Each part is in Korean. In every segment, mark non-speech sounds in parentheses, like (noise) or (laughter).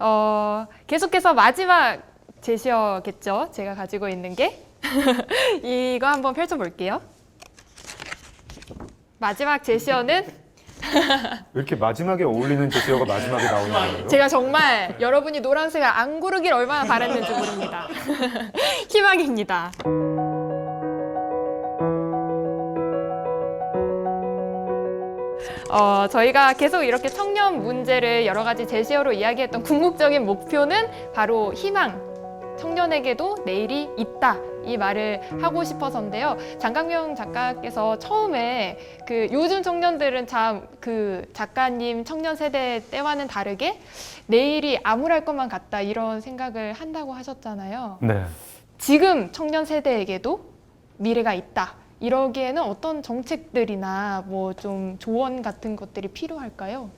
어, 계속해서 마지막 제시어겠죠. 제가 가지고 있는 게 (laughs) 이거 한번 펼쳐볼게요. 마지막 제시어는 왜 이렇게 마지막에 어울리는 제시어가 마지막에 나오는 거예요? 제가 정말 여러분이 노란색을 안 고르길 얼마나 바랬는지 모릅니다. (laughs) 희망입니다. 어, 저희가 계속 이렇게 청년 문제를 여러 가지 제시어로 이야기했던 궁극적인 목표는 바로 희망. 청년에게도 내일이 있다. 이 말을 하고 싶어서인데요. 장강명 작가께서 처음에 그 요즘 청년들은 참 그 작가님 청년 세대 때와는 다르게 내일이 암울할 것만 같다 이런 생각을 한다고 하셨잖아요. 네. 지금 청년 세대에게도 미래가 있다. 이러기에는 어떤 정책들이나 뭐 좀 조언 같은 것들이 필요할까요?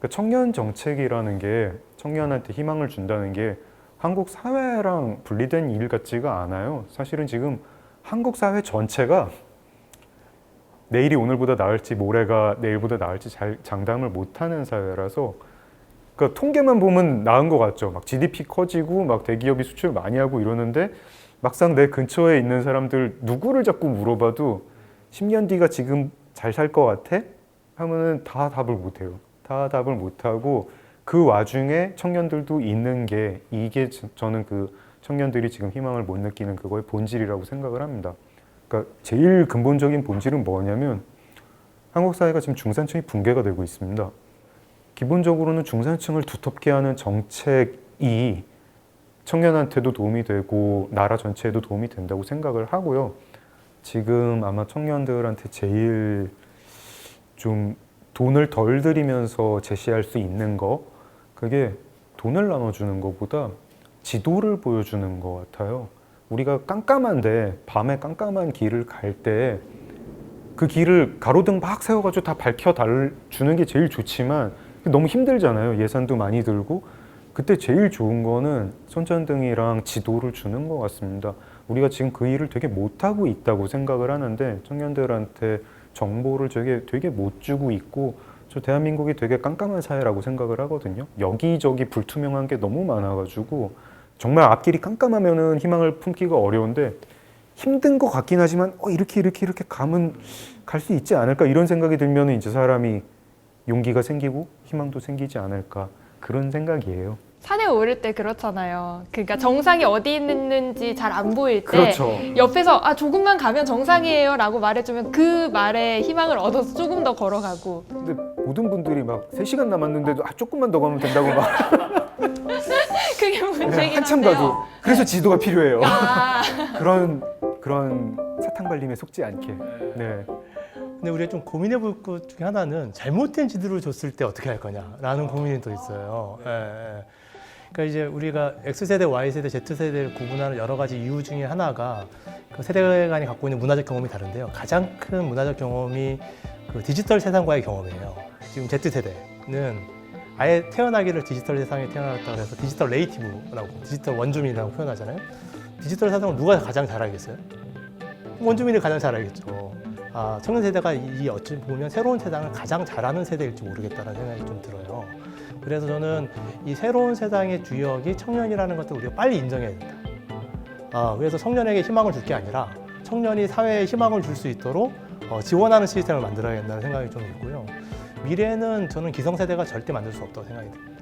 그 청년 정책이라는 게 청년한테 희망을 준다는 게 한국 사회랑 분리된 일 같지가 않아요. 사실은 지금 한국 사회 전체가 내일이 오늘보다 나을지 모레가 내일보다 나을지 잘 장담을 못하는 사회라서 그러니까 통계만 보면 나은 것 같죠. 막 GDP 커지고 막 대기업이 수출 많이 하고 이러는데 막상 내 근처에 있는 사람들 누구를 자꾸 물어봐도 10년 뒤가 지금 잘 살 것 같아? 하면은 다 답을 못 해요. 다 답을 못 하고 그 와중에 청년들도 있는 게 이게 저- 저는 그 청년들이 지금 희망을 못 느끼는 그거의 본질이라고 생각을 합니다. 그러니까 제일 근본적인 본질은 뭐냐면 한국 사회가 지금 중산층이 붕괴가 되고 있습니다. 기본적으로는 중산층을 두텁게 하는 정책이 청년한테도 도움이 되고 나라 전체에도 도움이 된다고 생각을 하고요. 지금 아마 청년들한테 제일 좀 돈을 덜 들이면서 제시할 수 있는 거 그게 돈을 나눠주는 것보다 지도를 보여주는 것 같아요. 우리가 깜깜한데 밤에 깜깜한 길을 갈 때 그 길을 가로등 막 세워가지고 다 밝혀 달 주는 게 제일 좋지만 너무 힘들잖아요. 예산도 많이 들고 그때 제일 좋은 거는 손전등이랑 지도를 주는 것 같습니다. 우리가 지금 그 일을 되게 못하고 있다고 생각을 하는데 청년들한테 정보를 되게 되게 못 주고 있고 저 대한민국이 되게 깜깜한 사회라고 생각을 하거든요. 여기저기 불투명한 게 너무 많아가지고 정말 앞길이 깜깜하면은 희망을 품기가 어려운데 힘든 것 같긴 하지만 어, 이렇게 이렇게 이렇게 가면 갈 수 있지 않을까 이런 생각이 들면 이제 사람이 용기가 생기고 희망도 생기지 않을까 그런 생각이에요. 산에 오를 때 그렇잖아요. 그러니까 정상이 어디 있는지 잘 안 보일 때 그렇죠. 옆에서 아 조금만 가면 정상이에요라고 말해주면 그 말에 희망을 얻어서 조금 더 걸어가고 근데 모든 분들이 막 3시간 남았는데도 아 조금만 더 가면 된다고 막 (laughs) 그게 문제긴 한참 한데요. 가도 그래서 지도가 필요해요. 아, 그런 그런 사탕 발림에 속지 않게. 네. 근데 우리가 좀 고민해 볼 것 중에 하나는 잘못된 지도를 줬을 때 어떻게 할 거냐라는 고민이 또 있어요. 예, 예. 그러니까 이제 우리가 X세대, Y세대, Z세대를 구분하는 여러 가지 이유 중에 하나가 그 세대 간이 갖고 있는 문화적 경험이 다른데요. 가장 큰 문화적 경험이 그 디지털 세상과의 경험이에요. 지금 Z세대는 아예 태어나기를 디지털 세상에 태어났다고 해서 디지털 네이티브라고 디지털 원주민이라고 표현하잖아요. 디지털 세상을 누가 가장 잘 알겠어요? 원주민이 가장 잘 알겠죠. 아, 청년 세대가 이 어찌 보면 새로운 세상을 가장 잘하는 세대일지 모르겠다는 생각이 좀 들어요. 그래서 저는 이 새로운 세상의 주역이 청년이라는 것을 우리가 빨리 인정해야 된다. 아, 그래서 청년에게 희망을 줄 게 아니라 청년이 사회에 희망을 줄 수 있도록 어, 지원하는 시스템을 만들어야겠다는 생각이 좀 있고요. 미래는 저는 기성세대가 절대 만들 수 없다고 생각이 듭니다.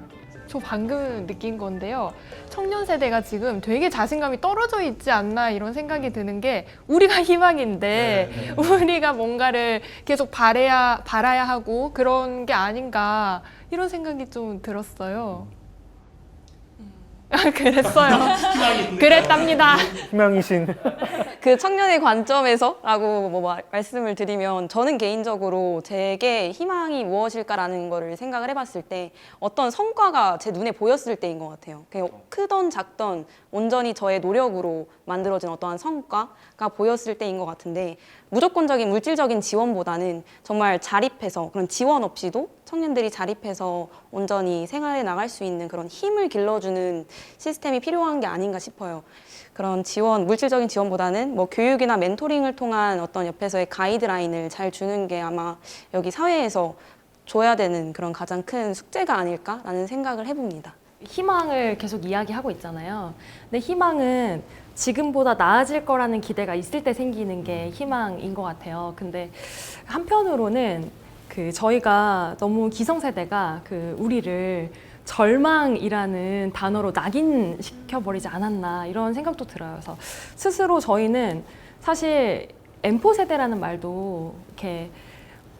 저 방금 느낀 건데요. 청년 세대가 지금 되게 자신감이 떨어져 있지 않나 이런 생각이 드는 게 우리가 (laughs) 희망인데 우리가 뭔가를 계속 바래야 바라야 하고 그런 게 아닌가 이런 생각이 좀 들었어요. 아, (laughs) 그랬어요. 그랬답니다. 희망이신 그 청년의 관점에서라고 뭐 말- 말씀을 드리면 저는 개인적으로 제게 희망이 무엇일까라는 거를 생각을 해봤을 때 어떤 성과가 제 눈에 보였을 때인 것 같아요. 그냥 크던 작던 온전히 저의 노력으로 만들어진 어떠한 성과가 보였을 때인 것 같은데 무조건적인 물질적인 지원보다는 정말 자립해서 그런 지원 없이도 청년들이 자립해서 온전히 생활해 나갈 수 있는 그런 힘을 길러주는 시스템이 필요한 게 아닌가 싶어요. 그런 지원, 물질적인 지원보다는 뭐 교육이나 멘토링을 통한 어떤 옆에서의 가이드라인을 잘 주는 게 아마 여기 사회에서 줘야 되는 그런 가장 큰 숙제가 아닐까라는 생각을 해봅니다. 희망을 계속 이야기하고 있잖아요. 근데 희망은 지금보다 나아질 거라는 기대가 있을 때 생기는 게 희망인 것 같아요. 근데 한편으로는 그 저희가 너무 기성세대가 그 우리를 절망이라는 단어로 낙인시켜버리지 않았나 이런 생각도 들어요. 그래서 스스로 저희는 사실 M4 세대라는 말도 이렇게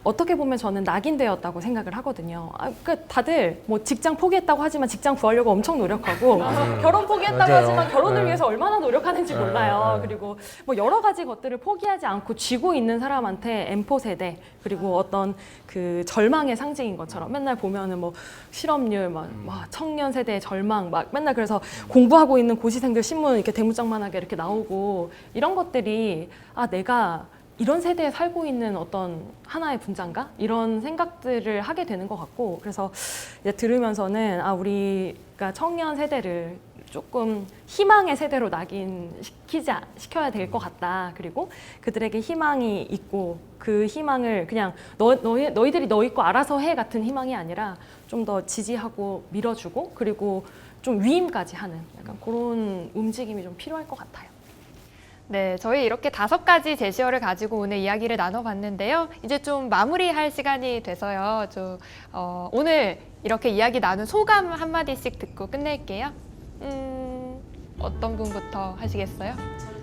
어떻게 보면 저는 낙인되었다고 생각을 하거든요. 아, 그러니까 다들 뭐 직장 포기했다고 하지만 직장 구하려고 엄청 노력하고 결혼 포기했다고 맞아요. 하지만 결혼을 네. 위해서 얼마나 노력하는지 네, 몰라요. 네. 그리고 뭐 여러 가지 것들을 포기하지 않고 쥐고 있는 사람한테 M4 세대 그리고 어떤 그 절망의 상징인 것처럼 맨날 보면은 뭐 실업률 막, 막 청년 세대의 절망 막 맨날 그래서 공부하고 있는 고시생들 신문 이렇게 대문짝만하게 이렇게 나오고 이런 것들이 아 내가 이런 세대에 살고 있는 어떤 하나의 분자인가 이런 생각들을 하게 되는 것 같고 그래서 이제 들으면서는 아 우리가 청년 세대를 조금 희망의 세대로 낙인시키지 않- 시켜야 될 것 같다. 그리고 그들에게 희망이 있고 그 희망을 그냥 너, 너희, 너희들이 너 있고 알아서 해 같은 희망이 아니라 좀 더 지지하고 밀어주고 그리고 좀 위임까지 하는 약간 그런 움직임이 좀 필요할 것 같아요. 네, 저희 이렇게 다섯 가지 제시어를 가지고 오늘 이야기를 나눠봤는데요. 이제 좀 마무리할 시간이 돼서요. 좀, 어, 오늘 이렇게 이야기 나눈 소감 한마디씩 듣고 끝낼게요. 음, 어떤 분부터 하시겠어요?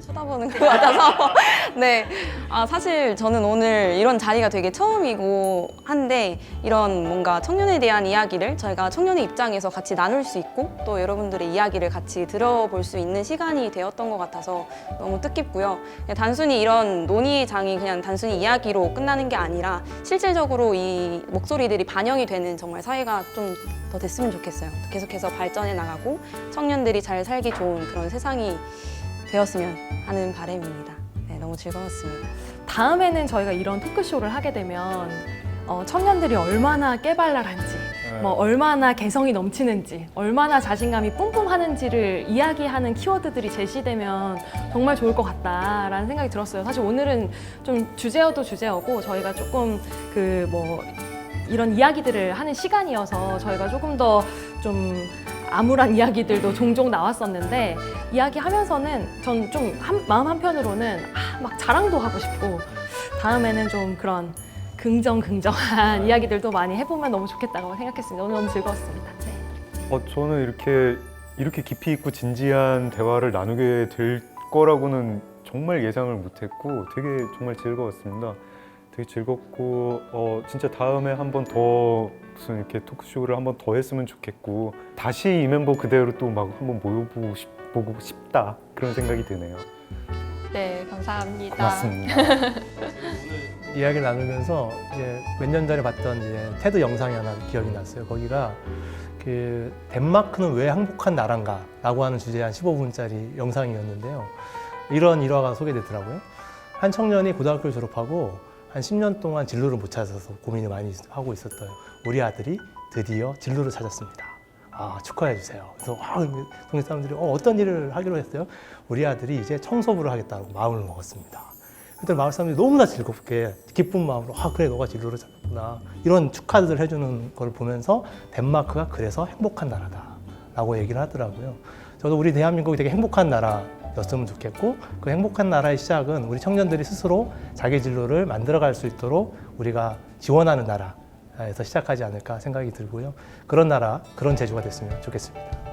쳐다보는 것 같아서 (laughs) 네. 아, 사실 저는 오늘 이런 자리가 되게 처음이고 한데 이런 뭔가 청년에 대한 이야기를 저희가 청년의 입장에서 같이 나눌 수 있고 또 여러분들의 이야기를 같이 들어볼 수 있는 시간이 되었던 것 같아서 너무 뜻깊고요. 그냥 단순히 이런 논의의 장이 그냥 단순히 이야기로 끝나는 게 아니라 실질적으로 이 목소리들이 반영이 되는 정말 사회가 좀 더 됐으면 좋겠어요. 계속해서 발전해 나가고 청년들이 잘 살기 좋은 그런 세상이 되었으면 하는 바람입니다. 네, 너무 즐거웠습니다. 다음에는 저희가 이런 토크쇼를 하게 되면 어, 청년들이 얼마나 깨발랄한지, 뭐 얼마나 개성이 넘치는지, 얼마나 자신감이 뿜뿜하는지를 이야기하는 키워드들이 제시되면 정말 좋을 것 같다라는 생각이 들었어요. 사실 오늘은 좀 주제어도 주제어고 저희가 조금 그 뭐 이런 이야기들을 하는 시간이어서 저희가 조금 더좀 암울한 이야기들도 종종 나왔었는데 이야기하면서는 전 좀 마음 한편으로는 아, 막 자랑도 하고 싶고 다음에는 좀 그런 긍정 긍정한 이야기들도 많이 해보면 너무 좋겠다고 생각했습니다. 오늘 너무 즐거웠습니다. 네. 어, 저는 이렇게 이렇게 깊이 있고 진지한 대화를 나누게 될 거라고는 정말 예상을 못했고 되게 정말 즐거웠습니다. 되게 즐겁고 어, 진짜 다음에 한 번 더 무슨 이렇게 토크쇼를 한 번 더 했으면 좋겠고 다시 이 멤버 그대로 또 막 한번 모여보고 싶, 보고 싶다 그런 생각이 드네요. 네, 감사합니다. 고맙습니다. (laughs) 이야기를 나누면서 이제 몇 년 전에 봤던 이제 테드 영상이 하나 기억이 났어요. 거기가 그 덴마크는 왜 행복한 나라인가라고 하는 주제의 한 15분짜리 영상이었는데요. 이런 일화가 소개되더라고요. 한 청년이 고등학교를 졸업하고 한 10년 동안 진로를 못 찾아서 고민을 많이 하고 있었던 우리 아들이 드디어 진로를 찾았습니다. 아, 축하해 주세요. 그래서 아, 동네 사람들이 어, 어떤 일을 하기로 했어요? 우리 아들이 이제 청소부를 하겠다고 마음을 먹었습니다. 그때 마을 사람들이 너무나 즐겁게 기쁜 마음으로 아 그래 너가 진로를 찾았구나 이런 축하들을 해주는 걸 보면서 덴마크가 그래서 행복한 나라다라고 얘기를 하더라고요. 저도 우리 대한민국이 되게 행복한 나라 였으면 좋겠고 그 행복한 나라의 시작은 우리 청년들이 스스로 자기 진로를 만들어갈 수 있도록 우리가 지원하는 나라에서 시작하지 않을까 생각이 들고요. 그런 나라 그런 제주가 됐으면 좋겠습니다.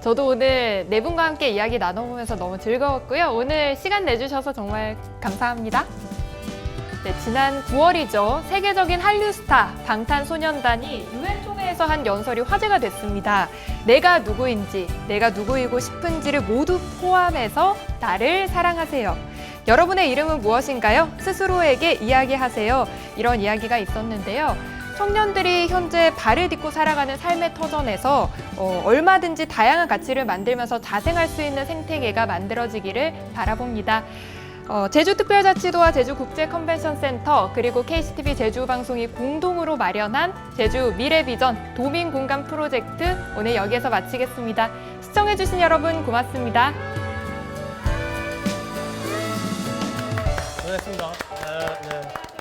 저도 오늘 네 분과 함께 이야기 나눠보면서 너무 즐거웠고요. 오늘 시간 내주셔서 정말 감사합니다. 네, 지난 9월이죠. 세계적인 한류 스타 방탄소년단이 유엔 총 회에서 한 연설이 화제가 됐습니다. 내가 누구인지, 내가 누구이고 싶은지를 모두 포함해서 나를 사랑하세요. 여러분의 이름은 무엇인가요? 스스로에게 이야기하세요. 이런 이야기가 있었는데요. 청년들이 현재 발을 딛고 살아가는 삶의 터전에서 어, 얼마든지 다양한 가치를 만들면서 자생할 수 있는 생태계가 만들어지기를 바라봅니다. 어, 제주특별자치도와 제주국제컨벤션센터 그리고 KCTV 제주방송이 공동으로 마련한 제주 미래비전 도민공감 프로젝트 오늘 여기에서 마치겠습니다. 시청해주신 여러분 고맙습니다. 고맙습니다. 네, 네.